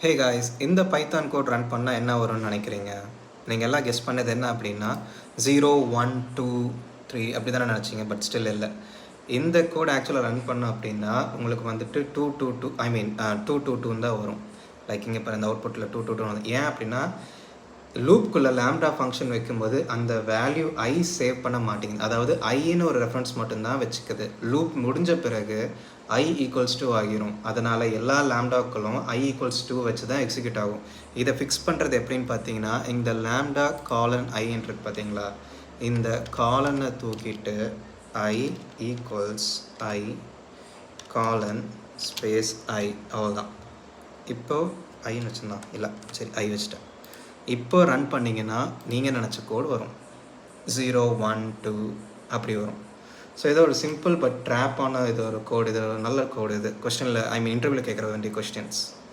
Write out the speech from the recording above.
ஹே guys இந்த Python code run பண்ணால் என்ன வரும்னு நினைக்கிறீங்க? நீங்கள் எல்லாம் கெஸ் பண்ணது என்ன அப்படின்னா ஜீரோ ஒன் டூ த்ரீ அப்படி தானே நினச்சிங்க பட் ஸ்டில் இல்லை. இந்த கோட் ஆக்சுவலாக ரன் பண்ணோம் அப்படின்னா உங்களுக்கு வந்துட்டு two two two I mean two two டூன்னு தான் வரும். லைக் இங்கே இப்போ இந்த அவுட்புட்டில் டூ டூ டூ ஏன் அப்படின்னா லூப்குள்ளே லேம்டா ஃபங்க்ஷன் வைக்கும்போது அந்த வேல்யூ ஐ சேவ் பண்ண மாட்டேங்குது. அதாவது ஐன்னு ஒரு ரெஃபரன்ஸ் மட்டும்தான் வச்சுக்குது. லூப் முடிஞ்ச பிறகு ஐ ஈக்குவல்ஸ் டூ ஆகிரும். அதனால் எல்லா லேம்டாக்களும் ஐ ஈக்குவல்ஸ் டூ வச்சு தான் எக்ஸிக்யூட் ஆகும். இதை ஃபிக்ஸ் பண்ணுறது எப்படின்னு பார்த்தீங்கன்னா இந்த லேம்டா காலன் ஐன்னு பார்த்தீங்களா? இந்த காலனை தூக்கிட்டு ஐ ஈக்குவல்ஸ் ஐ காலன் ஸ்பேஸ் ஐ அவ்வளோதான் இப்போது ஐன்னு வச்சுருந்தான் இல்லை சரி ஐ வச்சுட்டேன். இப்போ ரன் பண்ணிங்கன்னா நீங்கள் நினச்ச கோடு வரும். ஜீரோ ஒன் டூ அப்படி வரும். ஸோ இதோ ஒரு சிம்பிள் பட் ட்ராப்பான இது ஒரு கோடு இது ஒரு நல்ல கோடு இது. கொஸ்டினில் ஐ மீன் இன்டர்வியூவில் கேட்குற வேண்டிய கொஸ்டின்ஸ்